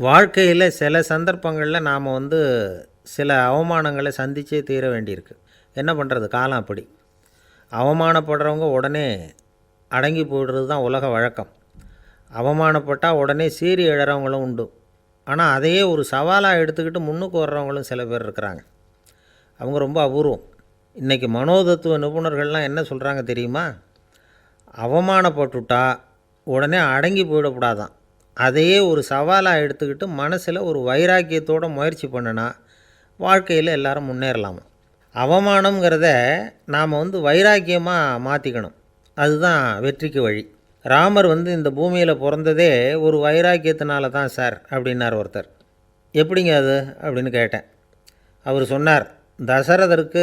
வாழ்க்கையில் சில சந்தர்ப்பங்களில் நாம் வந்து சில அவமானங்களை சந்தித்தே தீர வேண்டியிருக்கு. என்ன பண்ணுறது காலம் அப்படி. அவமானப்படுறவங்க உடனே அடங்கி போயிடுறது தான் உலக வழக்கம். அவமானப்பட்டால் உடனே சீறி எழுறவங்களும் உண்டு. ஆனால் அதையே ஒரு சவாலாக எடுத்துக்கிட்டு முன்னுக்கு வர்றவங்களும் சில பேர் இருக்கிறாங்க. அவங்க ரொம்ப அபூர்வம். இன்றைக்கி மனோதத்துவ நிபுணர்கள்லாம் என்ன சொல்கிறாங்க தெரியுமா? அவமானப்பட்டுட்டா உடனே அடங்கி போயிடக்கூடாதான். அதையே ஒரு சவாலாக எடுத்துக்கிட்டு மனசில் ஒரு வைராக்கியத்தோடு முயற்சி பண்ணுனா வாழ்க்கையில் எல்லாரும் முன்னேறலாமா? அவமானங்கிறத நாம் வந்து வைராக்கியமாக மாற்றிக்கணும் அதுதான் வெற்றிக்கு வழி. ராமர் வந்து இந்த பூமியில் பிறந்ததே ஒரு வைராக்கியத்தினால தான் சார் அப்படின்னார் ஒருத்தர். எப்படிங்க அது? அப்படின்னு கேட்டேன். அவர் சொன்னார் தசரதருக்கு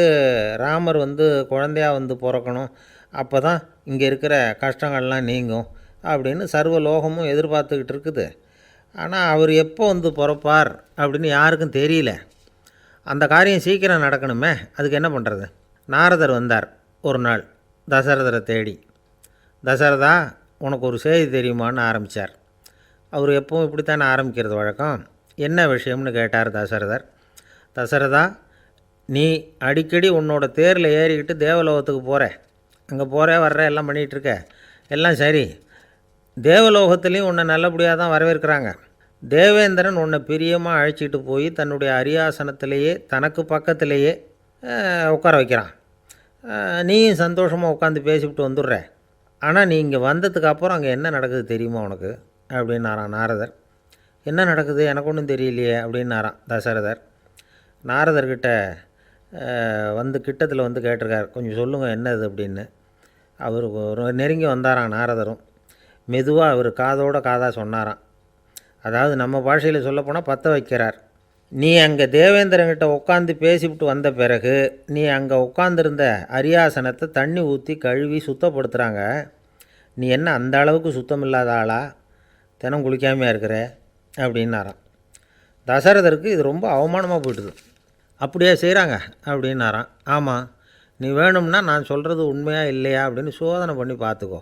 ராமர் வந்து குழந்தையா வந்து பிறக்கணும். அப்போ தான் இங்கே இருக்கிற கஷ்டங்கள்லாம் நீங்கும். அப்படின்னு சர்வ லோகமும் எதிர்பார்த்துக்கிட்டு இருக்குது. ஆனால் அவர் எப்போ வந்து பிறப்பார் அப்படின்னு யாருக்கும் தெரியல. அந்த காரியம் சீக்கிரம் நடக்கணுமே அதுக்கு என்ன பண்ணுறது நாரதர் வந்தார் ஒரு நாள் தசரதரை தேடி. தசரதா உனக்கு ஒரு செய்தி தெரியுமான்னு ஆரம்பித்தார் அவர் எப்பவும் இப்படித்தானே ஆரம்பிக்கிறது வழக்கம்? என்ன விஷயம்னு கேட்டார் தசரதர். தசரதா நீ அடிக்கடி உன்னோட தேரில் ஏறிக்கிட்டு தேவலோகத்துக்கு போகிற அங்கே போகிற வர்ற எல்லாம் பண்ணிகிட்ருக்க எல்லாம் சரி. தேவலோகத்துலேயும் உன்னை நல்லபடியாக தான் வரவேற்கிறாங்க. தேவேந்திரன் உன்னை பிரியமாக அழைச்சிட்டு போய் தன்னுடைய அரியாசனத்திலேயே தனக்கு பக்கத்திலேயே உட்கார வைக்கிறான். நீயும் சந்தோஷமாக உட்காந்து பேசிவிட்டு வந்துடுற. ஆனால் நீ இங்கே வந்ததுக்கு அப்புறம் அங்கே என்ன நடக்குது தெரியுமா உனக்கு? அப்படின்னாரான் நாரதர். என்ன நடக்குது? எனக்கு ஒன்றும் தெரியலையே அப்படின்னாரான் தசரதர். நாரதர்கிட்ட வந்து கிட்டத்தில் வந்து கேட்டிருக்கார். கொஞ்சம் சொல்லுங்கள் என்னது அப்படின்னு. அவர் ஒரு நெருங்கி வந்தாரான் நாரதரும். மெதுவாக அவர் காதோட காதாக சொன்னாராம். அதாவது நம்ம பாஷையில் சொல்லப்போனால் பற்ற வைக்கிறார். நீ அங்கே தேவேந்திரங்கிட்ட உட்காந்து பேசிவிட்டு வந்த பிறகு நீ அங்கே உட்காந்துருந்த அரியாசனத்தை தண்ணி ஊற்றி கழுவி சுத்தப்படுத்துகிறாங்க நீ என்ன அந்த அளவுக்கு சுத்தம் இல்லாத ஆளா? தினம் குளிக்காமையாக இருக்கிற? அப்படின்னாராம். தசரதருக்கு இது ரொம்ப அவமானமாக போயிட்டுது. அப்படியே செய்கிறாங்க அப்படின்னாராம். ஆமாம் நீ வேணும்னா நான் சொல்கிறது உண்மையாக இல்லையா அப்படின்னு சோதனை பண்ணி பார்த்துக்கோ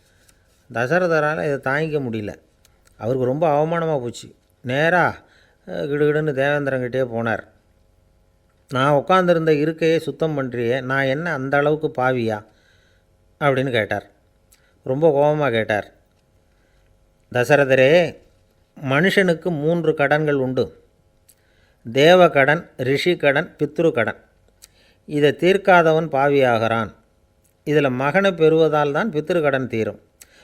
தசரதரால் இதை தாங்கிக்க முடியல. அவருக்கு ரொம்ப அவமானமாக போச்சு. நேராக கிடுகிடுன்னு தேவேந்திரங்கிட்டே போனார். நான் உட்காந்துருந்த இருக்கையே சுத்தம் பண்ணுறியே நான் என்ன அந்த அளவுக்கு பாவியா? அப்படின்னு கேட்டார். ரொம்ப கோபமாக கேட்டார். தசரதரே மனுஷனுக்கு மூன்று கடன்கள் உண்டு. தேவ கடன் ரிஷி கடன் பித்ரு கடன் இதை தீர்க்காதவன் பாவியாகிறான். இதில் மகனை பெறுவதால் தான் பித்ரு கடன் தீரும்.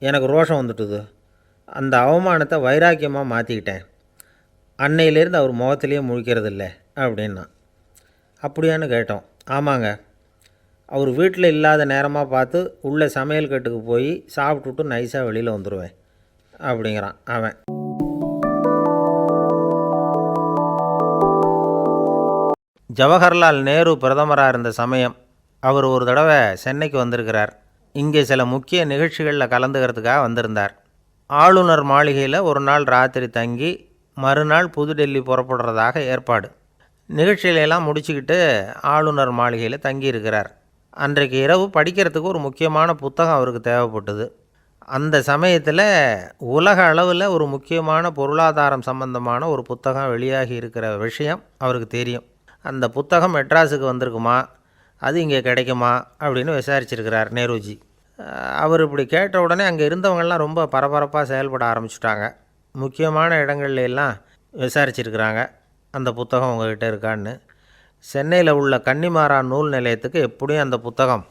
எனக்கு ரோஷம் வந்துட்டுது. அந்த அவமானத்தை வைராக்கியமாக மாற்றிக்கிட்டேன் அன்னையிலேருந்து அவர் முகத்திலேயே முழிக்கிறதில்ல அப்படின்னா. அப்படியான்னு கேட்டோம். ஆமாங்க. அவர் வீட்டில் இல்லாத நேரமாக பார்த்து உள்ளே சமையல் கட்டுக்கு போய் சாப்பிட்டுட்டு நைஸாக வெளியில் வந்துடுவேன் அப்படிங்கிறான் அவன். ஜவஹர்லால் நேரு பிரதமராக இருந்த சமயம் அவர் ஒரு தடவை சென்னைக்கு வந்திருக்கிறார். இங்கே சில முக்கிய நிகழ்ச்சிகளில் கலந்துக்கிறதுக்காக வந்திருந்தார். ஆளுநர் மாளிகையில் ஒரு நாள் ராத்திரி தங்கி மறுநாள் புதுடெல்லி புறப்படுறதாக ஏற்பாடு. நிகழ்ச்சியிலெல்லாம் முடிச்சுக்கிட்டு ஆளுநர் மாளிகையில் தங்கியிருக்கிறார். அன்றைக்கு இரவு படிக்கிறதுக்கு ஒரு முக்கியமான புத்தகம் அவருக்கு தேவைப்பட்டது. அந்த சமயத்தில் உலக அளவில் ஒரு முக்கியமான பொருளாதாரம் சம்பந்தமான ஒரு புத்தகம் வெளியாகி இருக்கிற விஷயம் அவருக்கு தெரியும். அந்த புத்தகம் மெட்ராஸுக்கு வந்திருக்குமா? அது இங்கே கிடைக்குமா அப்படின்னு விசாரிச்சிருக்கிறார் நேருஜி. அவர் இப்படி கேட்ட உடனே அங்கே இருந்தவங்கள்லாம் ரொம்ப பரபரப்பாக செயல்பட ஆரம்பிச்சிட்டாங்க. முக்கியமான இடங்கள்ல எல்லாம் விசாரிச்சிருக்கிறாங்க. அந்த புத்தகம் உங்ககிட்ட இருக்கான்னு. சென்னையில் உள்ள கன்னிமாரா நூல் நிலையத்துக்கு எப்படியும் அந்த புத்தகம்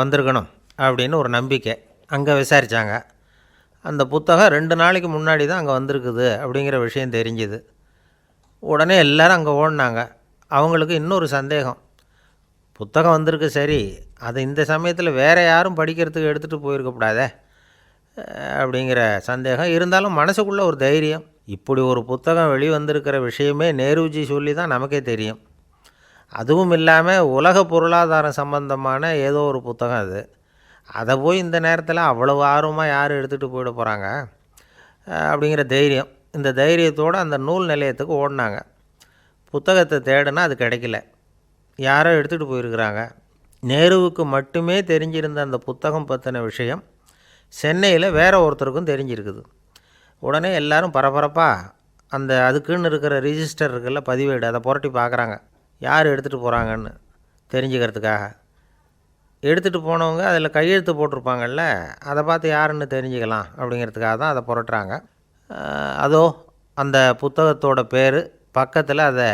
வந்திருக்கணும் அப்படின்னு ஒரு நம்பிக்கை அங்கே விசாரித்தாங்க அந்த புத்தகம் ரெண்டு நாளைக்கு முன்னாடி தான் அங்கே வந்திருக்குது அப்படிங்கிற விஷயம் தெரிஞ்சுது. உடனே எல்லாரும் அங்கே ஓடினாங்க. அவங்களுக்கு இன்னொரு சந்தேகம். புத்தகம் வந்திருக்கு சரி. அது இந்த சமயத்தில் வேறு யாரும் படிக்கிறதுக்கு எடுத்துகிட்டு போயிருக்கக்கூடாதே அப்படிங்கிற சந்தேகம். இருந்தாலும் மனசுக்குள்ளே ஒரு தைரியம். இப்படி ஒரு புத்தகம் வெளிவந்திருக்கிற விஷயமே நேருஜி சொல்லி தான் நமக்கே தெரியும். அதுவும் இல்லாமல் உலக பொருளாதாரம் சம்பந்தமான ஏதோ ஒரு புத்தகம் அது. அதை போய் இந்த நேரத்தில் அவ்வளவு ஆர்வமாக யார் எடுத்துகிட்டு போயிட போகிறாங்க அப்படிங்கிற தைரியம். இந்த தைரியத்தோடு அந்த நூல் நிலையத்துக்கு ஓடினாங்க. புத்தகத்தை தேடினா அது கிடைக்கல. யாரோ எடுத்துகிட்டு போயிருக்கிறாங்க. நேருவுக்கு மட்டுமே தெரிஞ்சிருந்த அந்த புத்தகம் பற்றின விஷயம் சென்னையில் வேற ஒருத்தருக்கும் தெரிஞ்சிருக்குது. உடனே எல்லாரும் பரபரப்பாக அந்த அதுக்குன்னு இருக்கிற ரிஜிஸ்டர் இருக்குல்ல பதிவேடு அதை புரட்டி பார்க்குறாங்க யார் எடுத்துகிட்டு போகிறாங்கன்னு தெரிஞ்சுக்கிறதுக்காக. எடுத்துகிட்டு போனவங்க அதில் கையெழுத்து போட்டிருப்பாங்கல்ல அதை பார்த்து யாருன்னு தெரிஞ்சுக்கலாம் அப்படிங்கிறதுக்காக தான் அதை புரட்டுறாங்க. அதோ அந்த புத்தகத்தோட பேர் பக்கத்தில் அதை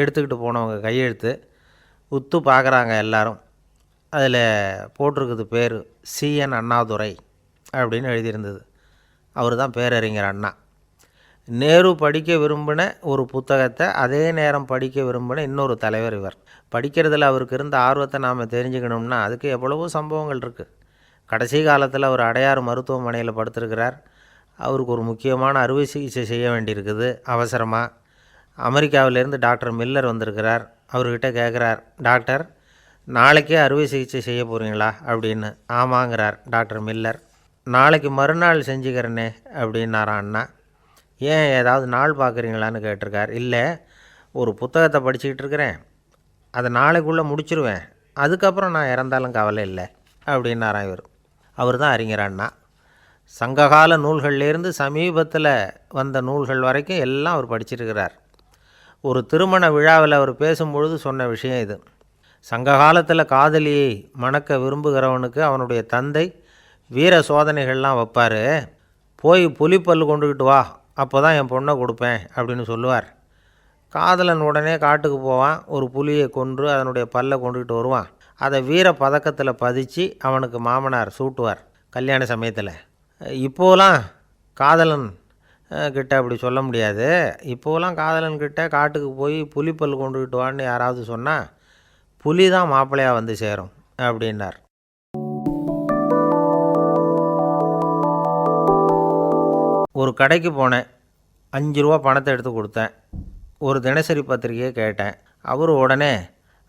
எடுத்துக்கிட்டு போனவங்க கையெழுத்து. உத்து பார்க்குறாங்க எல்லாரும். அதில் போட்டிருக்குது பேர் சிஎன் அண்ணாதுரை அப்படின்னு எழுதியிருந்தது. அவர் தான் பேரறிஞர் அண்ணா. நேரு படிக்க விரும்பின ஒரு புத்தகத்தை அதே நேரம் படிக்க விரும்பின இன்னொரு தலைவர் இவர். படிக்கிறதுல அவருக்கு இருந்த ஆர்வத்தை நாம் தெரிஞ்சுக்கணும்னா அதுக்கு எவ்வளவோ சம்பவங்கள் இருக்குது கடைசி காலத்தில் அவர் அடையாறு மருத்துவமனையில் படுத்திருக்கிறார். அவருக்கு ஒரு முக்கியமான அறுவை சிகிச்சை செய்ய வேண்டியிருக்குது. அவசரமாக அமெரிக்காவிலேருந்து டாக்டர் மில்லர் வந்திருக்கிறார். அவர்கிட்ட கேட்குறார் டாக்டர் நாளைக்கே அறுவை சிகிச்சை செய்ய போகிறீங்களா அப்படின்னு. ஆமாங்கிறார் டாக்டர் மில்லர். நாளைக்கு மறுநாள் செஞ்சுக்கிறேனே அப்படின்னாரா அண்ணா. ஏன் ஏதாவது நாள் பார்க்குறீங்களான்னு கேட்டிருக்கார். இல்லை ஒரு புத்தகத்தை படிச்சுக்கிட்டு இருக்கிறேன். அதை நாளைக்குள்ளே முடிச்சிருவேன். அதுக்கப்புறம் நான் இறந்தாலும் கவலை இல்லை அப்படின்னாரா இவர். அவர் தான் அறிஞர் அண்ணா. சங்ககால நூல்கள்லேருந்து சமீபத்தில் வந்த நூல்கள் வரைக்கும் எல்லாம் அவர் படிச்சிருக்கிறார். ஒரு திருமண விழாவில் அவர் பேசும்பொழுது சொன்ன விஷயம் இது. சங்க காலத்தில் காதலியை மணக்க விரும்புகிறவனுக்கு அவனுடைய தந்தை வீர சோதனைகள்லாம் வைப்பார். போய் புலிப்பல் கொண்டுக்கிட்டு வா அப்போ தான் என் பொண்ணை கொடுப்பேன் அப்படின்னு சொல்லுவார். காதலன் உடனே காட்டுக்கு போவான் ஒரு புலியை கொன்று அதனுடைய பல்லை கொண்டுக்கிட்டு வருவான். அதை வீர பதக்கத்தில் பதிச்சு அவனுக்கு மாமனார் சூட்டுவார் கல்யாண சமயத்தில். இப்போலாம் காதலன் கிட்ட அப்படி சொல்ல முடியாது. இப்போலாம் காதலன்கிட்ட காட்டுக்கு போய் புலிப்பல் கொண்டுக்கிட்டு வான்னு யாராவது சொன்னால் புலி தான் மாப்பிள்ளையாக வந்து சேரும் அப்படின்னார். ஒரு கடைக்கு போனேன். அஞ்சு ரூபா பணத்தை எடுத்து கொடுத்தேன். ஒரு தினசரி பத்திரிக்கையை கேட்டேன். அவர் உடனே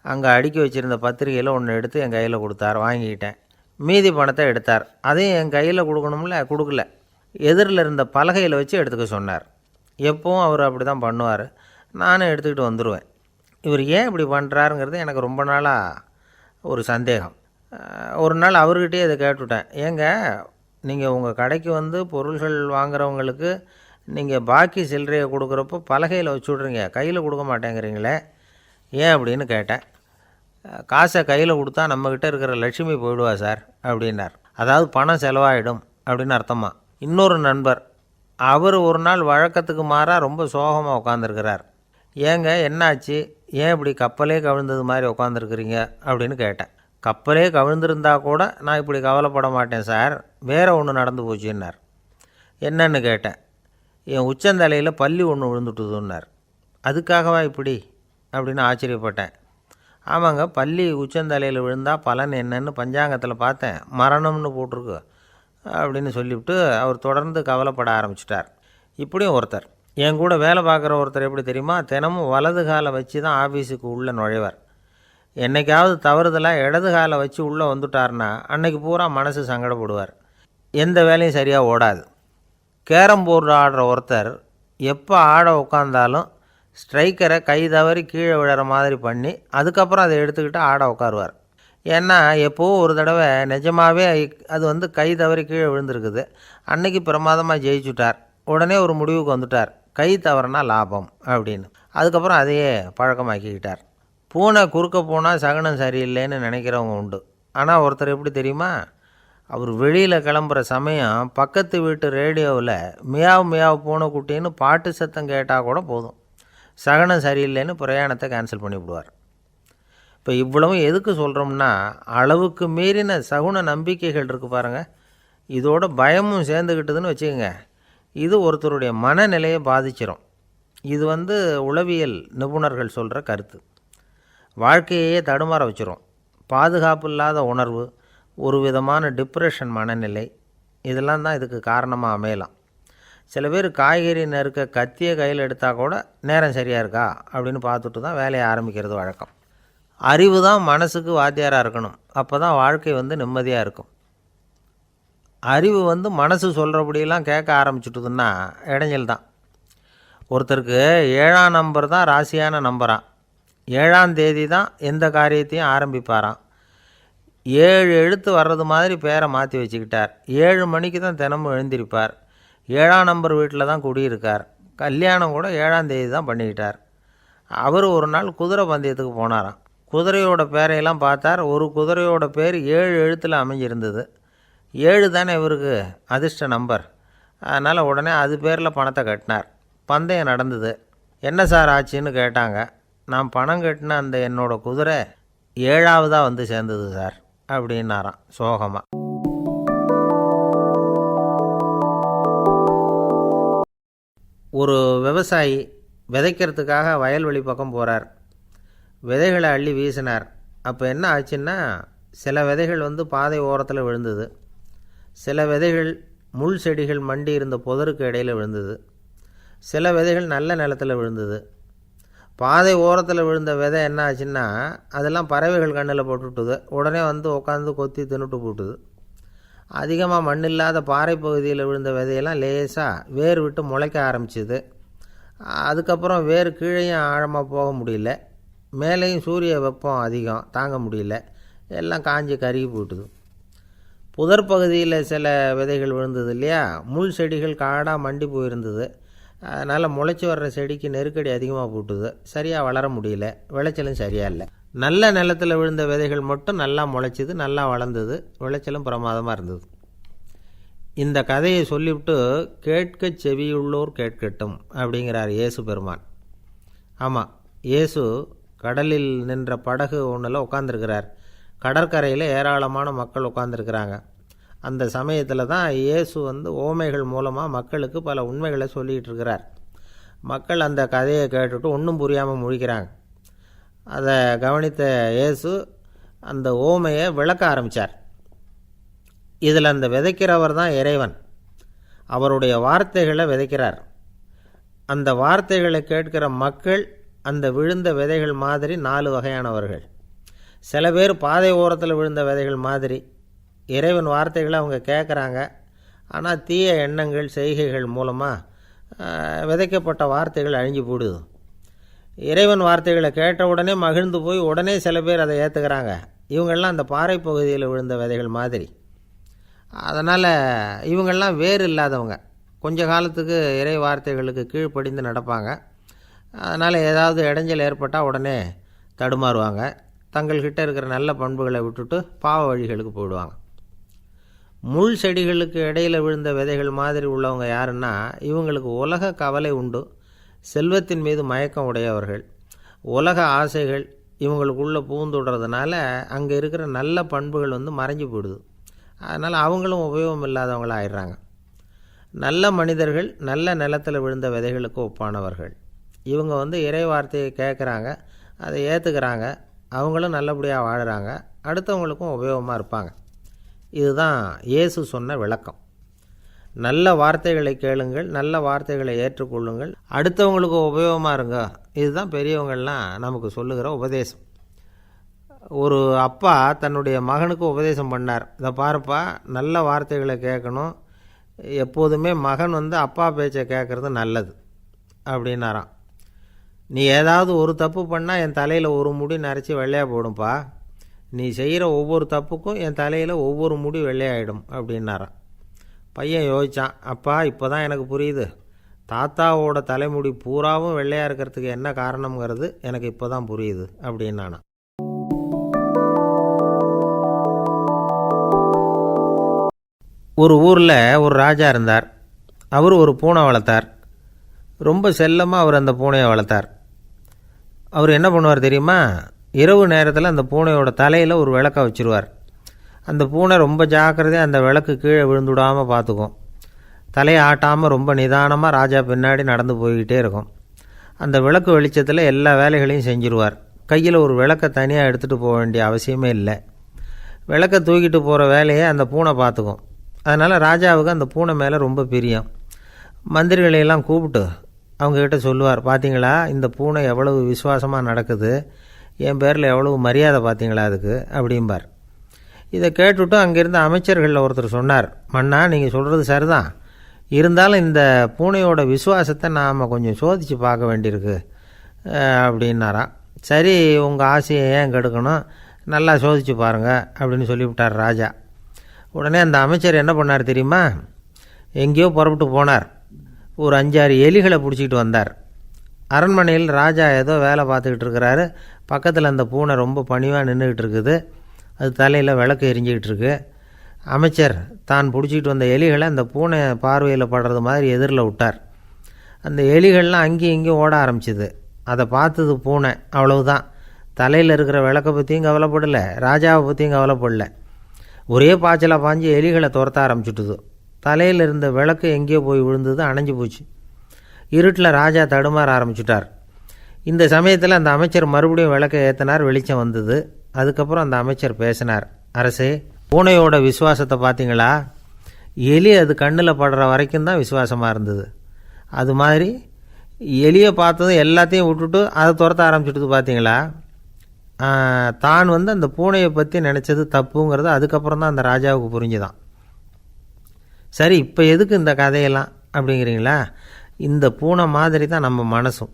அங்கே அடுக்கி வச்சுருந்த பத்திரிக்கையில் ஒன்று எடுத்து என் கையில் கொடுத்தார் வாங்கிக்கிட்டேன். மீதி பணத்தை எடுத்தார். அதையும் என் கையில் கொடுக்கணும்ல? கொடுக்கல. எதிரில் இருந்த பலகையில் வச்சு எடுத்துக்க சொன்னார். எப்போவும் அவர் அப்படி தான் பண்ணுவார். நானும் எடுத்துக்கிட்டு வந்துடுவேன் இவர் ஏன் இப்படி பண்ணுறாருங்கிறது எனக்கு ரொம்ப நாளாக ஒரு சந்தேகம். ஒரு நாள் அவர்கிட்டயே இதை கேட்டுவிட்டேன் ஏங்க நீங்கள் உங்கள் கடைக்கு வந்து பொருள்கள் வாங்குறவங்களுக்கு நீங்கள் பாக்கி சில்லறையை கொடுக்குறப்போ பலகையில் வச்சு விட்றீங்க. கையில் கொடுக்க மாட்டேங்கிறீங்களே. ஏன் அப்படின்னு கேட்டேன். காசை கையில் கொடுத்தா நம்மக்கிட்ட இருக்கிற லட்சுமி போயிடுவா சார் அப்படின்னார். அதாவது பணம் செலவாயிடும் அப்படின்னு அர்த்தமாக இன்னொரு நண்பர். அவர் ஒரு நாள் வழக்கத்துக்கு மாறாக ரொம்ப சோகமாக உட்காந்துருக்கிறார் ஏங்க என்னாச்சு? ஏன் இப்படி கப்பலே கவிழ்ந்தது மாதிரி உட்காந்துருக்குறீங்க அப்படின்னு கேட்டேன். கப்பலே கவிழ்ந்திருந்தா கூட நான் இப்படி கவலைப்பட மாட்டேன் சார். வேறு ஒன்று நடந்து போச்சுன்னார். என்னன்னு கேட்டேன். என் உச்சந்தலையில் பள்ளி ஒன்று விழுந்துட்டுதுன்னார். அதுக்காகவா இப்படி? அப்படின்னு ஆச்சரியப்பட்டேன். ஆமாங்க பள்ளி உச்சந்தலையில் விழுந்தால் பலன் என்னன்னு பஞ்சாங்கத்தில் பார்த்தேன். மரணம்னு போட்டிருக்கு. அப்படின்னு சொல்லிவிட்டு அவர் தொடர்ந்து கவலைப்பட ஆரம்பிச்சிட்டார். இப்படியும் ஒருத்தர். என் கூட வேலை பார்க்குற ஒருத்தர் எப்படி தெரியுமா? தினமும் வலது காலை வச்சு தான் ஆஃபீஸுக்கு உள்ளே நுழைவார். என்னைக்காவது தவறுதலாக இடது காலை வச்சு உள்ளே வந்துட்டார்னா அன்னைக்கு பூரா மனசு சங்கடப்படுவார். எந்த வேலையும் சரியாக ஓடாது. கேரம் போர்டு ஆடுற ஒருத்தர் எப்போ ஆட உட்காந்தாலும் ஸ்ட்ரைக்கரை கை தவறி கீழே விழுற மாதிரி பண்ணி அதுக்கப்புறம் அதை எடுத்துக்கிட்டு ஆட உட்காருவார். ஏன்னா எப்போவும் ஒரு தடவை நிஜமாகவே அது வந்து கை தவறி கீழே விழுந்திருக்குது. அன்னைக்கு பிரமாதமாக ஜெயிச்சுட்டார். உடனே ஒரு முடிவுக்கு வந்துட்டார். கை தவறுனா லாபம் அப்படின்னு. அதுக்கப்புறம் அதையே பழக்கமாக்கிக்கிட்டார். பூனை குறுக்க போனால் சகனம் சரியில்லைன்னு நினைக்கிறவங்க உண்டு. ஆனால் ஒருத்தர் எப்படி தெரியுமா? அவர் வெளியில் கிளம்புற சமயம் பக்கத்து வீட்டு ரேடியோவில் மியாவ் மியாவ் பூனை குட்டின்னு பாட்டு சத்தம் கேட்டால் கூட போதும். சகனம் சரியில்லைன்னு பிரயாணத்தை கேன்சல் பண்ணிவிடுவார். இப்போ இவ்வளவும் எதுக்கு சொல்கிறோம்னா அளவுக்கு மீறின சகுன நம்பிக்கைகள் இருக்குது பாருங்கள் இதோட பயமும் சேர்ந்துக்கிட்டதுன்னு வச்சுக்கோங்க. இது ஒருத்தருடைய மனநிலையை பாதிச்சிரும். இது வந்து உளவியல் நிபுணர்கள் சொல்கிற கருத்து. வாழ்க்கையே தடுமாற வச்சிரும். பாதுகாப்பு இல்லாத உணர்வு ஒரு விதமான டிப்ரெஷன் மனநிலை இதெல்லாம் தான் இதுக்கு காரணமாக அமையலாம். சில பேர் காய்கறி நறுக்க கத்தியை கையில் எடுத்தால் கூட நேரம் சரியாக இருக்கா? அப்படின்னு பார்த்துட்டு தான் வேலையை ஆரம்பிக்கிறது வழக்கம். அறிவு தான் மனசுக்கு வாத்தியாராக இருக்கணும். அப்போ தான் வாழ்க்கை வந்து நிம்மதியாக இருக்கும். அறிவு வந்து மனசு சொல்கிறபடியெல்லாம் கேட்க ஆரம்பிச்சுட்டுதுன்னா இடைஞ்சல் தான். ஒருத்தருக்கு ஏழாம் நம்பர் தான் ராசியான நம்பரான் ஏழாம் தேதி தான் எந்த காரியத்தையும் ஆரம்பிப்பாராம். ஏழு எழுத்து வர்றது மாதிரி பேரை மாற்றி வச்சுக்கிட்டார். ஏழு மணிக்கு தான் தினமும் எழுந்திருப்பார். ஏழாம் நம்பர் வீட்டில் தான் குடியிருக்கார். கல்யாணம் கூட ஏழாம் தேதி தான் பண்ணிக்கிட்டார். அவர் ஒரு நாள் குதிரை பந்தயத்துக்கு போனாராம். குதிரையோட பேரையெல்லாம் பார்த்தார். ஒரு குதிரையோட பேர் ஏழு எழுத்தில் அமைஞ்சிருந்தது. ஏழு தானே இவருக்கு அதிர்ஷ்ட நம்பர். அதனால் உடனே அது பேரில் பணத்தை கட்டினார். பந்தயம் நடந்தது. என்ன சார் ஆச்சுன்னு கேட்டாங்க. நான் பணம் கட்டின அந்த என்னோடய குதிரை ஏழாவதாக வந்து சேர்ந்தது சார் அப்படின்னாராம் சோகமாக ஒரு விவசாயி விதைக்கிறதுக்காக வயல்வெளி பக்கம் போகிறார் விதைகளை அள்ளி வீசினார். அப்போ என்ன ஆச்சுன்னா சில விதைகள் வந்து பாதை ஓரத்தில் விழுந்தது. சில விதைகள் முள் செடிகள் மண்டி இருந்த புதருக்கு இடையில் விழுந்தது. சில விதைகள் நல்ல நிலத்தில் விழுந்தது. பாதை ஓரத்தில் விழுந்த விதை என்ன ஆச்சுன்னா அதெல்லாம் பறவைகள் கண்ணில் போட்டுவிட்டுது உடனே வந்து உட்காந்து கொத்தி தின்னுட்டு போட்டுது. அதிகமாக மண் இல்லாத பாறை பகுதியில் விழுந்த விதையெல்லாம் லேசாக வேர் விட்டு முளைக்க ஆரம்பிச்சிது. அதுக்கப்புறம் வேர் கீழேயும் ஆழமாக போக முடியல. மேலேயும் சூரிய வெப்பம் அதிகம் தாங்க முடியல. எல்லாம் காஞ்சி கருகி போட்டுது புதர் பகுதியில் சில விதைகள் விழுந்தது இல்லையா? முள் செடிகள் காடாக மண்டி போயிருந்தது. அதனால் முளைச்சி வர்ற செடிக்கு நெருக்கடி அதிகமாக போட்டுது. சரியாக வளர முடியல. விளைச்சலும் சரியாக இல்லை. நல்ல நிலத்தில் விழுந்த விதைகள் மட்டும் நல்லா முளைச்சிது நல்லா வளர்ந்தது. விளைச்சலும் பிரமாதமாக இருந்தது. இந்த கதையை சொல்லிவிட்டு கேட்க செவியுள்ளோர் கேட்கட்டும் அப்படிங்கிறார் இயேசு பெருமான். ஆமாம் இயேசு கடலில் நின்ற படகு ஒன்றில் உட்காந்துருக்கிறார் கடற்கரையில் ஏராளமான மக்கள் உட்காந்துருக்கிறாங்க அந்த சமயத்தில் தான் இயேசு வந்து ஓமைகள் மூலமாக மக்களுக்கு பல உண்மைகளை சொல்லிகிட்டு இருக்கிறார். மக்கள் அந்த கதையை கேட்டுட்டு ஒன்றும் புரியாமல் முழிக்கிறாங்க. அதை கவனித்த இயேசு அந்த ஓமையை விளக்க ஆரம்பித்தார் இதில் அந்த விதைக்கிறவர் தான் இறைவன். அவருடைய வார்த்தைகளை விதைக்கிறார். அந்த வார்த்தைகளை கேட்கிற மக்கள் அந்த விழுந்த விதைகள் மாதிரி நாலு வகையானவர்கள். சில பேர் பாதை ஓரத்தில் விழுந்த விதைகள் மாதிரி. இறைவன் வார்த்தைகளை அவங்க கேட்குறாங்க ஆனால் தீய எண்ணங்கள் செய்கைகள் மூலமாக விதைக்கப்பட்ட வார்த்தைகள் அழிஞ்சு போடுது. இறைவன் வார்த்தைகளை கேட்ட உடனே மகிழ்ந்து போய் உடனே சில பேர் அதை ஏற்றுக்கிறாங்க இவங்கெல்லாம் அந்த பாறை பகுதியில் விழுந்த விதைகள் மாதிரி. அதனால் இவங்கெல்லாம் வேறு இல்லாதவங்க. கொஞ்ச காலத்துக்கு இறை வார்த்தைகளுக்கு கீழ்ப்படிந்து நடப்பாங்க. அதனால் ஏதாவது இடைஞ்சல் ஏற்பட்டால் உடனே தடுமாறுவாங்க. தங்கள்கிட்ட இருக்கிற நல்ல பண்புகளை விட்டுட்டு பாவ வழிகளுக்கு போயிடுவாங்க. முள் செடிகளுக்கு இடையில் விழுந்த விதைகள் மாதிரி உள்ளவங்க யாருன்னா இவங்களுக்கு உலக கவலை உண்டு. செல்வத்தின் மீது மயக்கம் உடையவர்கள். உலக ஆசைகள் இவங்களுக்குள்ளே பூந்துடுறதுனால அங்கே இருக்கிற நல்ல பண்புகள் வந்து மறைஞ்சு போயிடுது. அதனால் அவங்களும் உபயோகம் இல்லாதவங்களாக ஆயிடுறாங்க நல்ல மனிதர்கள் நல்ல நிலத்தில் விழுந்த விதைகளுக்கு ஒப்பானவர்கள். இவங்க வந்து இறை வார்த்தையை கேட்குறாங்க அதை ஏற்றுக்கிறாங்க அவங்களும் நல்லபடியாக வாழ்கிறாங்க அடுத்தவங்களுக்கும் உபயோகமாக இருப்பாங்க. இதுதான் இயேசு சொன்ன விளக்கம். நல்ல வார்த்தைகளை கேளுங்கள் நல்ல வார்த்தைகளை ஏற்றுக்கொள்ளுங்கள் அடுத்தவங்களுக்கு உபயோகமாக இருங்க. இதுதான் பெரியவங்கள்லாம் நமக்கு சொல்லுகிற உபதேசம். ஒரு அப்பா தன்னுடைய மகனுக்கு உபதேசம் பண்ணார். இதை பாருப்பா நல்ல வார்த்தைகளை கேட்கணும். எப்போதுமே மகன் வந்து அப்பா பேச்சை கேட்குறது நல்லது அப்படின்னாராம். நீ ஏதாவது ஒரு தப்பு பண்ணால் என் தலையில் ஒரு முடி நரைச்சி வெள்ளையாக போடும்பா. நீ செய்கிற ஒவ்வொரு தப்புக்கும் என் தலையில் ஒவ்வொரு முடி வெள்ளையாயிடும் அப்படின்னாராம். பையன் யோசித்தான் அப்பா இப்போ தான் எனக்கு புரியுது. தாத்தாவோட தலைமுடி பூராவும் வெள்ளையாக இருக்கிறதுக்கு என்ன காரணம்ங்கிறது எனக்கு இப்போ தான் புரியுது அப்படின்னானா ஒரு ஊரில் ஒரு ராஜா இருந்தார். அவர் ஒரு பூனை வளர்த்தார். ரொம்ப செல்லமாக அவர் அந்த பூனையை வளர்த்தார். அவர் என்ன பண்ணுவார் தெரியுமா? இரவு நேரத்தில் அந்த பூனையோட தலையில் ஒரு விளக்க வச்சுருவார். அந்த பூனை ரொம்ப ஜாக்கிரதையாக அந்த விளக்கு கீழே விழுந்துடாமல் பார்த்துக்கும் தலையை ஆட்டாமல் ரொம்ப நிதானமாக ராஜா பின்னாடி நடந்து போய்கிட்டே இருக்கும். அந்த விளக்கு வெளிச்சத்தில் எல்லா வேலைகளையும் செஞ்சுருவார். கையில் ஒரு விளக்கை தனியாக எடுத்துகிட்டு போக வேண்டிய அவசியமே இல்லை. விளக்கை தூக்கிட்டு போகிற வேலையை அந்த பூனை பார்த்துக்கும் அதனால் ராஜாவுக்கு அந்த பூனை மேலே ரொம்ப பிரியம். மந்திரிகளையெல்லாம் கூப்பிட்டு அவங்கக்கிட்ட சொல்லுவார் பார்த்தீங்களா இந்த பூனை எவ்வளவு விசுவாசமாக நடக்குது? என் பேரில் எவ்வளவு மரியாதை பார்த்தீங்களா அதுக்கு? அப்படிம்பார். இதை கேட்டுவிட்டு அங்கேருந்து அமைச்சர்களில் ஒருத்தர் சொன்னார் மன்னா நீங்கள் சொல்கிறது சரிதான். இருந்தாலும் இந்த பூனையோட விசுவாசத்தை நாம் கொஞ்சம் சோதித்து பார்க்க வேண்டியிருக்கு. அப்படின்னாராம் சரி உங்கள் ஆசையை ஏன் கெடுக்கணும்? நல்லா சோதித்து பாருங்கள் அப்படின்னு சொல்லிவிட்டார் ராஜா. உடனே அந்த அமைச்சர் என்ன பண்ணார் தெரியுமா? எங்கேயோ புறப்பட்டு போனார். ஒரு அஞ்சாறு எலிகளை பிடிச்சிக்கிட்டு வந்தார். அரண்மனையில் ராஜா ஏதோ வேலை பார்த்துக்கிட்டு இருக்கிறாரு. பக்கத்தில் அந்த பூனை ரொம்ப பணிவாக நின்றுக்கிட்டு இருக்குது. அது தலையில் விளக்கு எரிஞ்சிக்கிட்டு இருக்கு. அமைச்சர் தான் பிடிச்சிக்கிட்டு வந்த எலிகளை அந்த பூனை பார்வையில் படுறது மாதிரி எதிரில் விட்டார். அந்த எலிகள்லாம் அங்கேயும் இங்கேயும் ஓட ஆரம்பிச்சிது. அதை பார்த்தது பூனை. அவ்வளவுதான். தலையில் இருக்கிற விளக்கை பற்றியும் கவலைப்படலை. ராஜாவை பற்றியும் கவலைப்படல. ஒரே பாய்ச்சலாக பாஞ்சு எலிகளை துரத்த ஆரம்பிச்சுட்டுது. தலையில் இருந்த விளக்கு எங்கேயோ போய் விழுந்தது அணைஞ்சு போச்சு. இருட்டில் ராஜா தடுமாற ஆரம்பிச்சுட்டார். இந்த சமயத்தில் அந்த அமைச்சர் மறுபடியும் விளக்கை ஏற்றினார் வெளிச்சம் வந்தது. அதுக்கப்புறம் அந்த அமைச்சர் பேசினார் அரசே பூனையோட விசுவாசத்தை பார்த்தீங்களா? எலி அது கண்ணில் படுற வரைக்கும் தான் விசுவாசமாக இருந்தது. அது மாதிரி எலியை பார்த்ததும் எல்லாத்தையும் விட்டுட்டு அதை துரத்த ஆரம்பிச்சுட்டு பார்த்தீங்களா? தான் வந்து அந்த பூனையை பற்றி நினச்சது தப்புங்கிறது அதுக்கப்புறம் தான் அந்த ராஜாவுக்கு புரிஞ்சுதான். சரி இப்போ எதுக்கு இந்த கதையெல்லாம் அப்படிங்கிறீங்களா? இந்த பூனை மாதிரி தான் நம்ம மனசும்.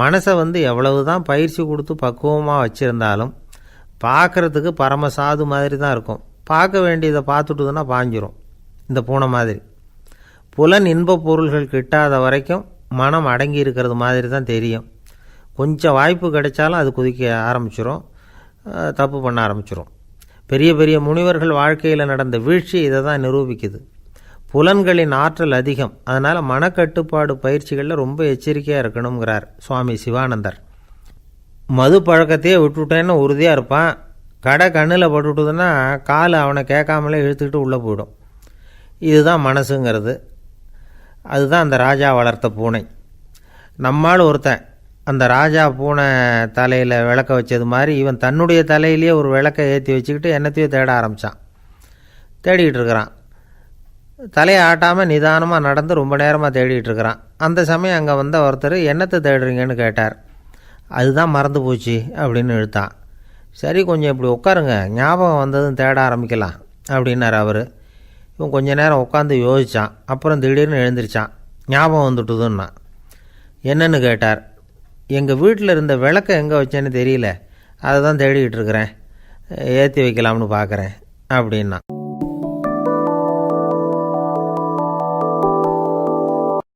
மனசை வந்து எவ்வளவு தான் பயிற்சி கொடுத்து பக்குவமாக வச்சுருந்தாலும் பார்க்குறதுக்கு பரமசாது மாதிரி தான் இருக்கும். பார்க்க வேண்டியதை பார்த்துட்டுதுன்னா பாஞ்சிரும் இந்த பூனை மாதிரி. புலன் இன்பப் பொருள்கள் கிட்டாத வரைக்கும் மனம் அடங்கி இருக்கிறது மாதிரி தான் தெரியும். கொஞ்சம் வாய்ப்பு கிடைச்சாலும் அது குதிக்க ஆரம்பிச்சிரும் தப்பு பண்ண ஆரம்பிச்சிரும். பெரிய பெரிய முனிவர்கள் வாழ்க்கையில் நடந்த வீழ்ச்சி இதை தான் நிரூபிக்குது. புலன்களின் ஆற்றல் அதிகம். அதனால் மனக்கட்டுப்பாடு பயிற்சிகளில் ரொம்ப எச்சரிக்கையாக இருக்கணுங்கிறார் சுவாமி சிவானந்தர். மது பழக்கத்தையே விட்டுவிட்டேன்னு உறுதியாக இருப்பான். கடை கண்ணில் பட்டுவிட்டதுன்னா கால் அவனை கேட்காமலே இழுத்துக்கிட்டு உள்ளே போயிடும். இதுதான் மனசுங்கிறது. அதுதான் அந்த ராஜா வளர்த்த பூனை. நம்மால் ஒருத்தன் அந்த ராஜா பூனை தலையில் விளக்க வச்சது மாதிரி இவன் தன்னுடைய தலையிலேயே ஒரு விளக்கை ஏற்றி வச்சுக்கிட்டு என்னத்தையோ தேட ஆரம்பித்தான் தேடிக்கிட்டு இருக்கிறான். தலையை ஆட்டாமல் நிதானமாக நடந்து ரொம்ப நேரமாக தேடிட்டு இருக்கிறான். அந்த சமயம் அங்கே வந்த ஒருத்தர் என்னத்தை தேடுறீங்கன்னு கேட்டார். அதுதான் மறந்து போச்சு அப்படின்னு இழுத்தான். சரி கொஞ்சம் இப்படி உட்காருங்க. ஞாபகம் வந்ததும் தேட ஆரம்பிக்கலாம் அப்படின்னார் அவர். இவன் கொஞ்ச நேரம் உட்காந்து யோசித்தான் அப்புறம் திடீர்னு எழுந்திரிச்சான். ஞாபகம் வந்துட்டுதுன்னா. என்னன்னு கேட்டார். எங்கள் வீட்டில் இருந்த விளக்கை எங்கே வச்சேன்னு தெரியல. அதை தான் தேடிக்கிட்டு இருக்கிறேன். ஏற்றி வைக்கலாம்னு பார்க்குறேன் அப்படின்னா.